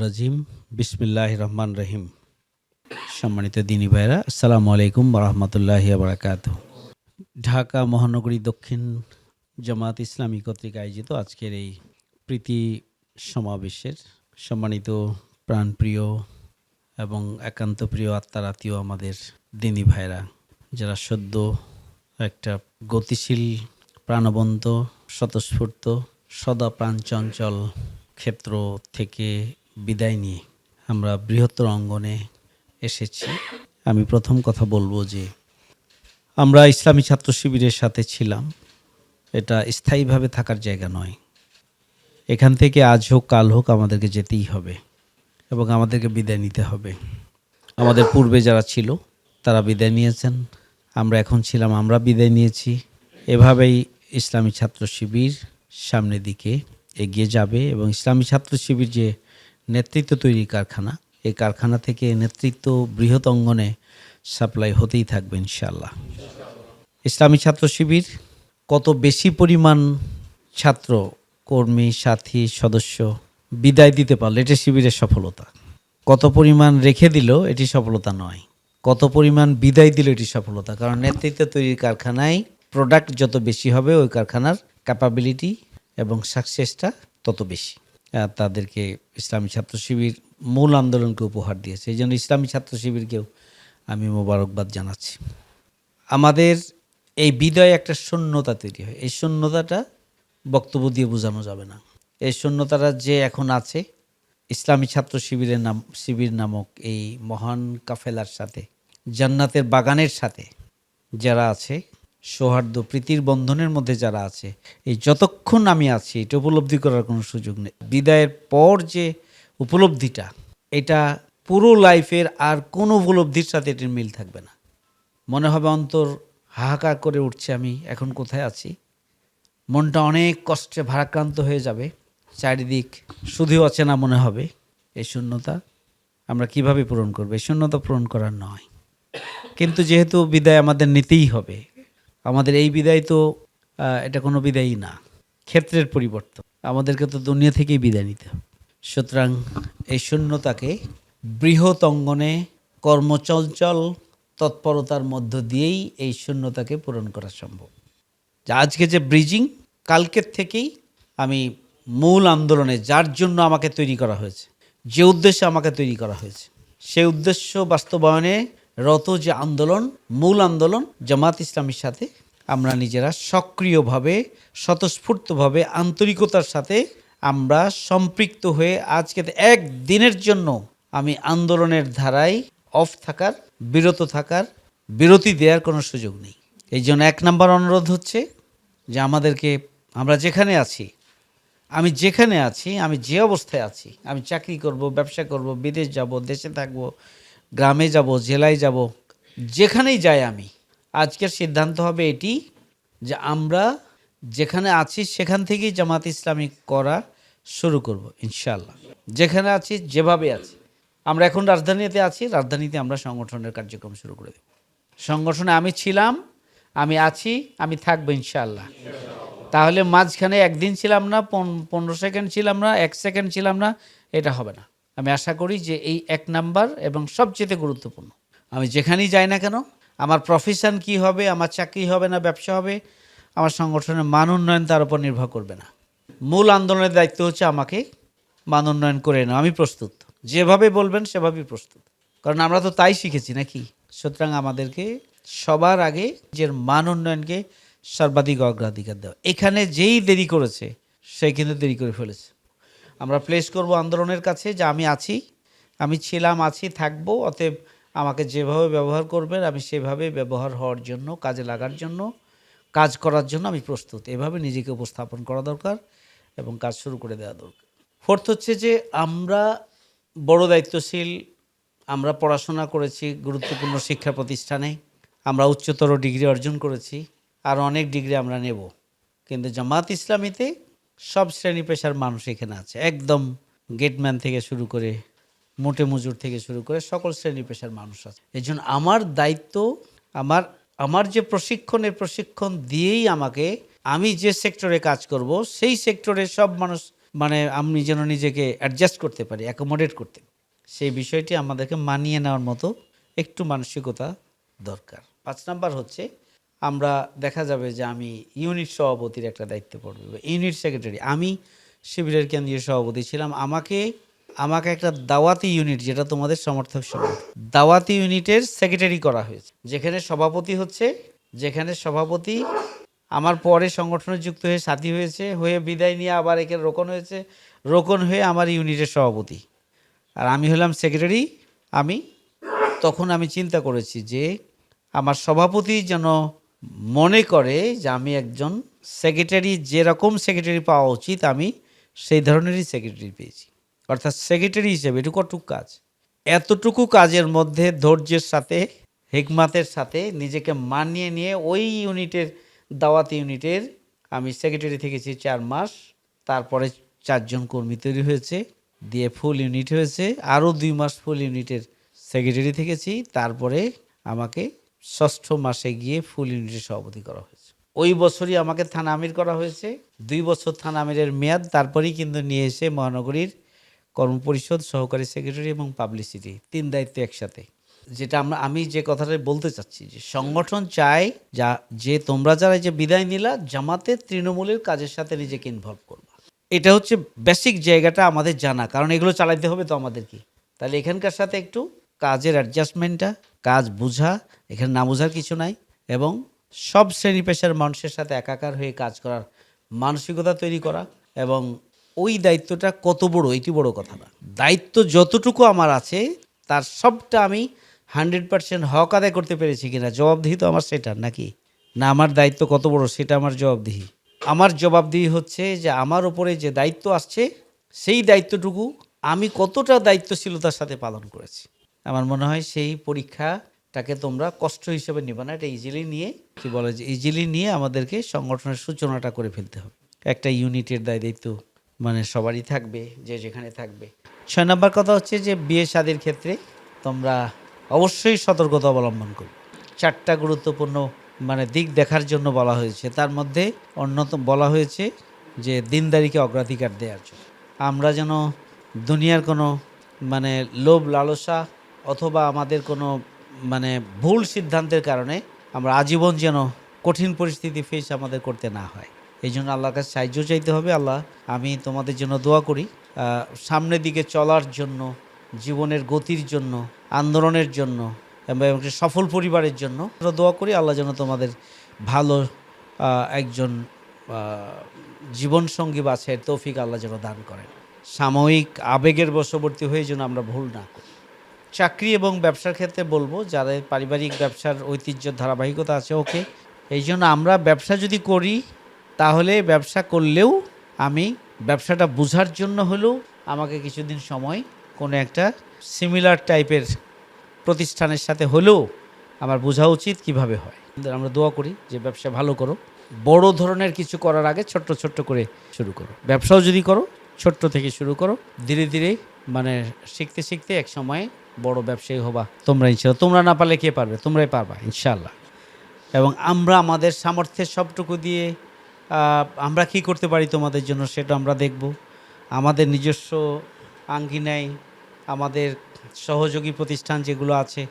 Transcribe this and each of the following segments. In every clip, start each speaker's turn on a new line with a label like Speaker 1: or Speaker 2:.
Speaker 1: রাজিম। বিসমিল্লাহ রহমান রহিম। সম্মানিত দিনী ভাইরা আসসালামু আলাইকুম রহমতুল্লাহ বারাকাত ঢাকা মহানগরী দক্ষিণ জামাত ইসলামী কর্তৃক আয়োজিত আজকের এই প্রীতি সমাবেশের সম্মানিত প্রাণপ্রিয় এবং একান্ত প্রিয় আত্মার আত্মীয় আমাদের দিনী ভাইরা যারা সদ্য একটা গতিশীল, প্রাণবন্ত, স্বতঃস্ফূর্ত, সদা প্রাণ চঞ্চল ক্ষেত্র থেকে বিদায় নিয়ে আমরা বৃহত্তর অঙ্গনে এসেছি। আমি প্রথম কথা বলব যে আমরা ইসলামী ছাত্র শিবিরের সাথে ছিলাম। এটা স্থায়ীভাবে থাকার জায়গা নয়। এখান থেকে আজ হোক, কাল হোক আমাদেরকে যেতেই হবে এবং আমাদেরকে বিদায় নিতে হবে। আমাদের পূর্বে যারা ছিল, তারা বিদায় নিয়েছেন। আমরা এখন ছিলাম, আমরা বিদায় নিয়েছি। এভাবেই ইসলামী ছাত্র শিবির সামনের দিকে এগিয়ে যাবে এবং ইসলামী ছাত্র শিবির যে নেতৃত্ব তৈরির কারখানা, এই কারখানা থেকে নেতৃত্ব বৃহৎ অঙ্গনে সাপ্লাই হতেই থাকবে ইনশাল্লাহ ইসলামী ছাত্র শিবির, কত বেশি পরিমাণ ছাত্র, কর্মী, সাথী, সদস্য বিদায় দিতে পারল, এটি শিবিরের সফলতা। কত পরিমাণ রেখে দিল, এটি সফলতা নয়। কত পরিমাণ বিদায় দিল, এটি সফলতা। কারণ নেতৃত্ব তৈরির কারখানায় প্রোডাক্ট যত বেশি হবে, ওই কারখানার ক্যাপাবিলিটি এবং সাকসেসটা তত বেশি। তাদেরকে ইসলামী ছাত্র শিবির মূল আন্দোলনকে উপহার দিয়েছে। এই জন্য ইসলামী ছাত্র শিবিরকেও আমি মোবারকবাদ জানাচ্ছি। আমাদের এই বিদয় একটা শূন্যতা তৈরি হয়। এই শূন্যতাটা বক্তব্য দিয়ে বোঝানো যাবে না। এই শূন্যতাটা যে এখন আছে, ইসলামী ছাত্র শিবিরের নাম, শিবির নামক এই মহান কাফেলার সাথে, জান্নাতের বাগানের সাথে যারা আছে সৌহার্দ্য, প্রীতির বন্ধনের মধ্যে যারা আছে, এই যতক্ষণ আমি আছি, এটা উপলব্ধি করার কোনো সুযোগ নেই। বিদায়ের পর যে উপলব্ধিটা, এটা পুরো লাইফের আর কোনো উপলব্ধির সাথে এটির মিল থাকবে না। মনে হবে অন্তর হাহাকার করে উঠছে আমি, এখন কোথায় আছি? মনটা অনেক কষ্টে ভারাক্রান্ত হয়ে যাবে, চারিদিক শুধু অচেনা মনে হবে। এই শূন্যতা আমরা কীভাবে পূরণ করব? এই শূন্যতা পূরণ করার নয়। কিন্তু যেহেতু বিদায় আমাদের নিতেই হবে আমাদের এই বিদায় তো এটা কোনো বিদায়ই না। ক্ষেত্রের পরিবর্তন। আমাদেরকে তো দুনিয়া থেকেই বিদায় নিতে সুতরাং এই শূন্যতাকে বৃহৎ অঙ্গনে কর্মচঞ্চল তৎপরতার মধ্য দিয়েই এই শূন্যতাকে পূরণ করা সম্ভব। যা আজকে যে ব্রিজিং কালকের থেকেই আমি মূল আন্দোলনে যার জন্য আমাকে তৈরি করা হয়েছে, যে উদ্দেশ্যে আমাকে তৈরি করা হয়েছে, সেই উদ্দেশ্য বাস্তবায়নে রত যে আন্দোলন, মূল আন্দোলন জামাত ইসলামীর সাথে, আমরা নিজেরা সক্রিয়ভাবে, স্বতঃস্ফূর্তভাবে, আন্তরিকতার সাথে আমরা সম্পৃক্ত হয়ে আজকে এক দিনের জন্য আমি আন্দোলনের ধারায় অফ থাকার, বিরত থাকার, বিরতি দেওয়ার কোনো সুযোগ নেই। এই জন্য এক নম্বর অনুরোধ হচ্ছে যে আমাদেরকে, আমরা যেখানে আছি, আমি যেখানে আছি, আমি যে অবস্থায় আছি, আমি চাকরি করব, ব্যবসা করব, বিদেশ যাব, দেশে থাকব গ্রামে যাব, জেলায় যাব, যেখানেই যাই আমি, আজকের সিদ্ধান্ত হবে এটি যে আমরা যেখানে আছি সেখান থেকেই জামাত ইসলামী করা শুরু করব ইনশাল্লাহ যেখানে আছি, যেভাবে আছি। আমরা এখন রাজধানীতে আছি, রাজধানীতে আমরা সংগঠনের কার্যক্রম শুরু করে দেব। সংগঠনে আমি ছিলাম, আমি আছি, আমি থাকব ইনশাল্লাহ তাহলে মাঝখানে একদিন ছিলাম না, পন- পনেরো সেকেন্ড ছিলাম না, এক সেকেন্ড ছিলাম না, এটা হবে না। আমি আশা করি যে এই এক নাম্বার এবং সবচেয়ে গুরুত্বপূর্ণ। আমি যেখানেই যাই না কেন, আমার প্রফেশন কি হবে, আমার চাকরি হবে না, ব্যবসা হবে, আমার সংগঠনের মান উন্নয়ন তার উপর নির্ভর করবে না। মূল আন্দোলনের দায়িত্ব হচ্ছে আমাকে মান উন্নয়ন করে নেওয়া। আমি প্রস্তুত। যেভাবে বলবেন, সেভাবেই প্রস্তুত। কারণ আমরা তো তাই শিখেছি নাকি? সুতরাং আমাদেরকে সবার আগে নিজের মান উন্নয়নকে সর্বাধিক অগ্রাধিকার দেওয়া। এখানে যেই দেরি করেছে, সে কিন্তু দেরি করে ফেলেছে। আমরা প্লেস করব আন্দোলনের কাছে যে আমি আছি, আমি ছিলাম, আছি, থাকব, অতএব আমাকে যেভাবে ব্যবহার করবেন, আমি সেভাবে ব্যবহার হওয়ার জন্য, কাজে লাগার জন্য, কাজ করার জন্য আমি প্রস্তুত। এভাবে নিজেকে উপস্থাপন করা দরকার এবং কাজ শুরু করে দেওয়া দরকার। ফোর্থ হচ্ছে যে আমরা বড় দায়িত্বশীল, আমরা পড়াশোনা করেছি গুরুত্বপূর্ণ শিক্ষা প্রতিষ্ঠানে, আমরা উচ্চতর ডিগ্রি অর্জন করেছি আর অনেক ডিগ্রি আমরা নেব। কিন্তু জামাত ইসলামীতে সব শ্রেণি পেশার মানুষ এখানে আছে। একদম গেটম্যান থেকে শুরু করে, মোটে মজুর থেকে শুরু করে সকল শ্রেণি পেশার মানুষ আছে। এই জন্য আমার দায়িত্ব, আমার আমার যে প্রশিক্ষণের প্রশিক্ষণ দিয়েই আমাকে আমি যে সেক্টরে কাজ করব, সেই সেক্টরে সব মানুষ মানে আমি যেন নিজেকে অ্যাডজাস্ট করতে পারি অ্যাকোমোডেট করতে। সেই বিষয়টি আমাদেরকে মানিয়ে নেওয়ার মতো একটু মানসিকতা দরকার। পাঁচ নাম্বার হচ্ছে আমরা দেখা যাবে যে আমি ইউনিট সভাপতির একটা দায়িত্ব পড়বে ইউনিট সেক্রেটারি। আমি শিবিরের কেন্দ্রীয় সভাপতি ছিলাম। আমাকে আমাকে একটা দাওয়াতি ইউনিট, যেটা তোমাদের সমর্থক সমিতি দাওয়াতি ইউনিটের সেক্রেটারি করা হয়েছে। যেখানে সভাপতি হচ্ছে, যেখানে সভাপতি আমার পরে সংগঠনে যুক্ত হয়ে সাথী হয়েছে, হয়ে বিদায় নিয়ে আবার একে রোকন হয়েছে। রোকন হয়ে আমার ইউনিটের সভাপতি। আর আমি হলাম সেক্রেটারি। আমি, তখন আমি চিন্তা করেছি যে আমার সভাপতি যেন মনে করে যে আমি একজন সেক্রেটারি যেরকম সেক্রেটারি পাওয়া উচিত, আমি সেই ধরনেরই সেক্রেটারি পেয়েছি। অর্থাৎ সেক্রেটারি হিসেবে এটুকু কাজ। এতটুকু কাজের মধ্যে ধৈর্যের সাথে, হেকমাতের সাথে নিজেকে মানিয়ে নিয়ে ওই ইউনিটের, দাওয়াত ইউনিটের আমি সেক্রেটারি থেকেছি চার মাস। তারপরে চারজন কর্মী তৈরি হয়েছে, দিয়ে ফুল ইউনিট হয়েছে। আরও দুই মাস ফুল ইউনিটের সেক্রেটারি থেকেছি। তারপরে আমাকে ষষ্ঠ মাসে গিয়ে ফুল ইউনিটের সভাপতি করা হয়েছে। ওই বছরই আমাকে থানা আমির করা হয়েছে। দুই বছর থানা আমিরের মেয়াদ, তারপরেই কিন্তু নিয়ে এসে মহানগরীর কর্মপরিষদ সহকারী সেক্রেটারি এবং পাবলিসিটি তিন দায়িত্ব একসাথে। যেটা আমরা, আমি যে কথাটা বলতে চাচ্ছি যে সংগঠন চায় যা, যে তোমরা যারা যে বিদায় নিলা জামাতের তৃণমূলের কাজের সাথে নিজেকে ইনভলভ করবা। এটা হচ্ছে বেসিক জায়গাটা আমাদের জানা, কারণ এগুলো চালাইতে হবে তো আমাদেরকে। তাহলে এখানকার সাথে একটু কাজের অ্যাডজাস্টমেন্টটা কাজ বোঝা, এখানে না বোঝার কিছু নাই এবং সব শ্রেণি পেশার মানুষের সাথে একাকার হয়ে কাজ করার মানসিকতা তৈরি করা এবং ওই দায়িত্বটা কত বড়, এটি বড় কথা না। দায়িত্ব যতটুকু আমার আছে, তার সবটা আমি হান্ড্রেড পার্সেন্ট হক আদায় করতে পেরেছি কিনা, জবাবদিহি তো আমার সেটা নাকি? না, আমার দায়িত্ব কত বড়, সেটা আমার জবাবদিহি। আমার জবাবদিহি হচ্ছে যে আমার ওপরে যে দায়িত্ব আসছে, সেই দায়িত্বটুকু আমি কতটা দায়িত্বশীলতার সাথে পালন করেছি। আমার মনে হয় সেই পরীক্ষাটাকে তোমরা কষ্ট হিসেবে নিবে না। এটা ইজিলি নিয়ে কি বলে যে ইজিলি নিয়ে আমাদেরকে সংগঠনের সূচনাটা করে ফেলতে হবে। একটা ইউনিটের দায় দায়িত্ব মানে সবারই থাকবে, যে যেখানে থাকবে। ছয় নম্বর কথা হচ্ছে যে বিয়ে শাদির ক্ষেত্রে তোমরা অবশ্যই সতর্কতা অবলম্বন করবে চারটা গুরুত্বপূর্ণ মানে দিক দেখার জন্য বলা হয়েছে। তার মধ্যে অন্যতম বলা হয়েছে যে দিনদারিকে অগ্রাধিকার দেওয়ার জন্য। আমরা যেন দুনিয়ার কোনো মানে লোভ লালসা অথবা আমাদের কোনো মানে ভুল সিদ্ধান্তের কারণে আমরা আজীবন যেন কঠিন পরিস্থিতি ফেস আমাদের করতে না হয়। এই জন্য আল্লাহর কাছে সাহায্য চাইতে হবে। আল্লাহ, আমি তোমাদের জন্য দোয়া করি। সামনের দিকে চলার জন্য, জীবনের গতির জন্য, আন্দোলনের জন্য, এবং সফল পরিবারের জন্য দোয়া করি। আল্লাহ যেন তোমাদের ভালো একজন জীবনসঙ্গী বাছের তৌফিক আল্লাহ যেন দান করেন। সাময়িক আবেগের বশবর্তী হয়ে যেন আমরা ভুল না করি। চাকরি এবং ব্যবসার ক্ষেত্রে বলব, যাদের পারিবারিক ব্যবসার ঐতিহ্য, ধারাবাহিকতা আছে, ওকে। এই জন্য আমরা ব্যবসা যদি করি, তাহলে ব্যবসা করলেও আমি ব্যবসাটা বোঝার জন্য হলেও আমাকে কিছুদিন সময় কোনো একটা সিমিলার টাইপের প্রতিষ্ঠানের সাথে হলেও আমার বোঝা উচিত কীভাবে হয়। আমরা দোয়া করি যে ব্যবসা ভালো করো। বড় ধরনের কিছু করার আগে ছোট্ট ছোট্ট করে শুরু করো। ব্যবসাও যদি করো, ছোট্ট থেকে শুরু করো। ধীরে ধীরে মানে শিখতে শিখতে এক সময় বড় ব্যবসায়ী হবা। তোমরা ইনশাল্লাহ, তোমরা না পারলে কে পারবে? তোমরাই পারবা, ইনশাল্লাহ। এবং আমরা আমাদের সামর্থ্যের সবটুকু দিয়ে আমরা কি করতে পারি তোমাদের জন্য সেটা আমরা দেখব। আমাদের নিজস্ব আঙ্গিনায় আমাদের সহযোগী প্রতিষ্ঠান যেগুলো আছে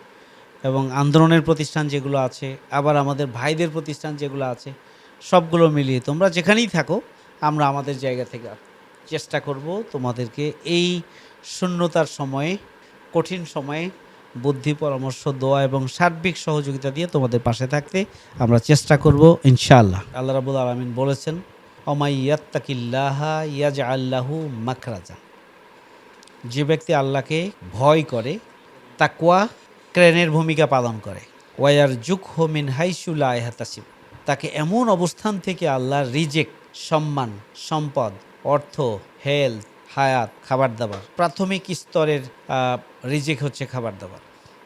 Speaker 1: এবং আন্দোলনের প্রতিষ্ঠান যেগুলো আছে, আবার আমাদের ভাইদের প্রতিষ্ঠান যেগুলো আছে, সবগুলো মিলিয়ে তোমরা যেখানেই থাকো, আমরা আমাদের জায়গা থেকে চেষ্টা করব তোমাদেরকে এই শূন্যতার সময়ে কঠিন সময়ে বুদ্ধি, পরামর্শ, দোয়া এবং সার্বিক সহযোগিতা দিয়ে তোমাদের পাশে থাকতে আমরা চেষ্টা করব ইনশাআল্লাহ। আল্লাহ রাবুল আলমিন বলেছেন, অমাই ইয়াত্তাকিল্লাহা ইয়াজ আল্লাহু মাখরাজা। যে ব্যক্তি আল্লাহকে ভয় করে তাকুয়া ক্রেনের ভূমিকা পালন করে। ওয়ার যুগ হোমিন হাইসুলা হাতাসিব তাকে এমন অবস্থান থেকে আল্লাহর রিজেক্ট, সম্মান, সম্পদ, অর্থ, হেলথ হায়াত, খাবার দাবার। প্রাথমিক স্তরের রিজেক হচ্ছে খাবার দাবার।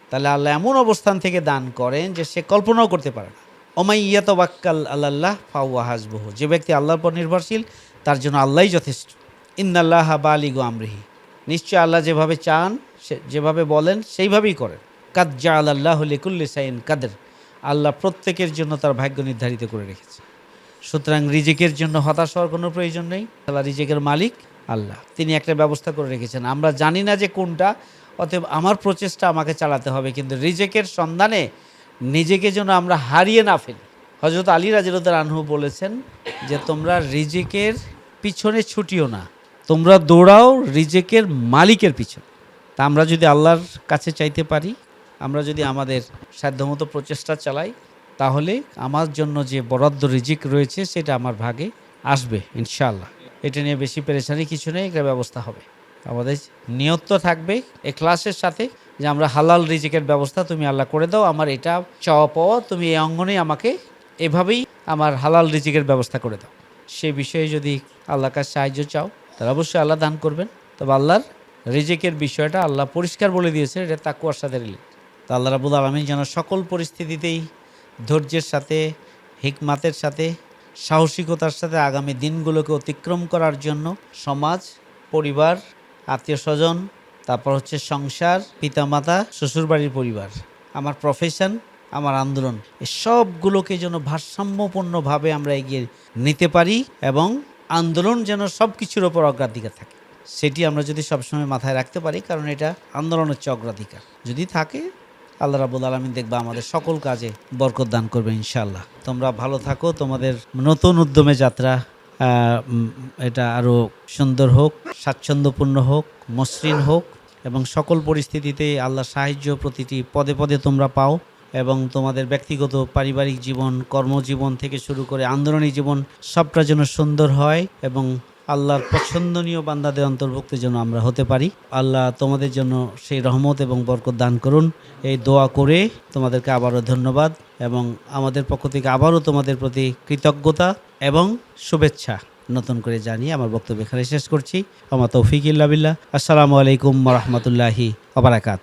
Speaker 1: তাহলে আল্লাহ এমন অবস্থান থেকে দান করেন যে সে কল্পনাও করতে পারে না। ওমাই ইয়াত বাক্কাল আল্লাহ ফাউয়া হাসবহ। যে ব্যক্তি আল্লাহর পর নির্ভরশীল, তার জন্য আল্লাহই যথেষ্ট। ইন্নাল্লাহ বালিগো আমরিহি। নিশ্চয় আল্লাহ যেভাবে চান, সে, যেভাবে বলেন, সেইভাবেই করেন। কাদ জা আল্লাহ লিকুল্লি সাইন কাদের। আল্লাহ প্রত্যেকের জন্য তার ভাগ্য নির্ধারিত করে রেখেছে। সুতরাং রিজেকের জন্য হতাশ হওয়ার কোনো প্রয়োজন নেই। আল্লাহ রিজেকের মালিক। আল্লাহ। তিনি একটা ব্যবস্থা করে রেখেছেন। আমরা জানি না যে কোনটা, অতএব আমার প্রচেষ্টা আমাকে চালাতে হবে, কিন্তু রিজেকের সন্ধানে নিজেকে যেন আমরা হারিয়ে না ফেলি। হজরত আলী রাজিরুদ্দার আনহু বলেছেন যে, তোমরা রিজেকের পিছনে ছুটিও না। তোমরা দৌড়াও রিজেকের মালিকের পিছনে। তা আমরা যদি আল্লাহর কাছে চাইতে পারি, আমরা যদি আমাদের সাধ্যমতো প্রচেষ্টা চালাই, তাহলে আমার জন্য যে বরাদ্দ রিজিক রয়েছে, সেটা আমার ভাগে আসবে, ইনশাআল্লাহ। এটা নিয়ে বেশি পেরেশানি কিছু নেই একটা ব্যবস্থা হবে। আমাদের নিয়ত তো থাকবে ক্লাসের সাথে যে আমরা হালাল রিজিকের ব্যবস্থা তুমি আল্লাহ করে দাও, আমার এটা চাওয়া পাওয়া, তুমি এই অঙ্গনে আমাকে এভাবেই আমার হালাল রিজিকের ব্যবস্থা করে দাও। সে বিষয়ে যদি আল্লাহর কাছে সাহায্য চাও, তাহলে অবশ্যই আল্লাহ দান করবেন। তবে আল্লাহর রিজিকের বিষয়টা আল্লাহ পরিষ্কার বলে দিয়েছে, এটা তাকুয়ার সাথে রিলেট তা আল্লাহ রাবুল আলমী যেন সকল পরিস্থিতিতেই ধৈর্যের সাথে, হিকমাতের সাথে সাহসিকতার সাথে আগামী দিনগুলোকে অতিক্রম করার জন্য সমাজ, পরিবার আত্মীয় স্বজন তারপর হচ্ছে সংসার, পিতামাতা, শ্বশুরবাড়ির পরিবার, আমার প্রফেশন আমার আন্দোলন সবগুলোকে যেন ভারসাম্যপূর্ণভাবে আমরা এগিয়ে নিতে পারি এবং আন্দোলন যেন সব কিছুর ওপর অগ্রাধিকার থাকে। সেটি আমরা যদি সবসময় মাথায় রাখতে পারি, কারণ এটা আন্দোলন হচ্ছে অগ্রাধিকার। যদি থাকে আল্লাহ রাবুল আলমিন দেখবা আমাদের সকল কাজে বরকত দান করবে ইনশাল্লাহ তোমরা ভালো থাকো, তোমাদের নতুন উদ্যমে যাত্রা এটা আরও সুন্দর হোক, স্বাচ্ছন্দ্যপূর্ণ হোক, মসৃণ হোক এবং সকল পরিস্থিতিতে আল্লাহ সাহায্য প্রতিটি পদে পদে তোমরা পাও এবং তোমাদের ব্যক্তিগত পারিবারিক জীবন, কর্মজীবন থেকে শুরু করে আন্দোলনী জীবন সবটা যেন সুন্দর হয় এবং আল্লাহর পছন্দনীয় বান্দাদের অন্তর্ভুক্ত যেন আমরা হতে পারি। আল্লাহ তোমাদের জন্য সেই রহমত এবং বরকত দান করুন। এই দোয়া করে তোমাদেরকে আবারও ধন্যবাদ এবং আমাদের পক্ষ থেকে আবারও তোমাদের প্রতি কৃতজ্ঞতা এবং শুভেচ্ছা নতুন করে জানিয়ে আমার বক্তব্য এখানে শেষ করছি। আমার তৌফিক ইল্লা বিল্লাহ। আসসালামু আলাইকুম রহমতুল্লাহি আবরাকাত